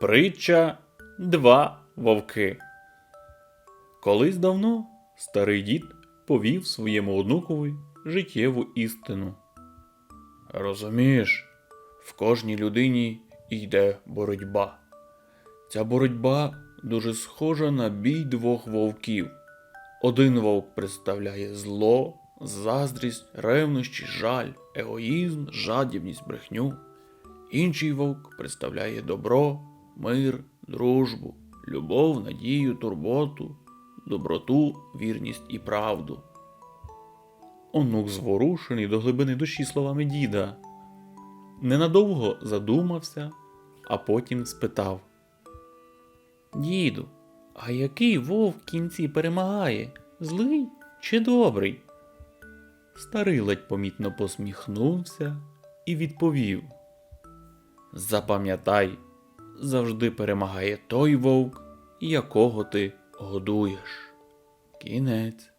Притча Два вовки. Колись давно старий дід повів своєму онукові життєву істину. Розумієш, в кожній людині йде боротьба. Ця боротьба дуже схожа на бій двох вовків. Один вовк представляє зло, заздрість, ревнощі, жаль, егоїзм, жадібність, брехню. Інший вовк представляє добро, мир, дружбу, любов, надію, турботу, доброту, вірність і правду. Онук зворушений до глибини душі словами діда. Ненадовго задумався, а потім спитав: Діду, а який вовк в кінці перемагає? Злий чи добрий? Старий ледь помітно посміхнувся і відповів: Запам'ятай, завжди перемагає той вовк, якого ти годуєш. Кінець.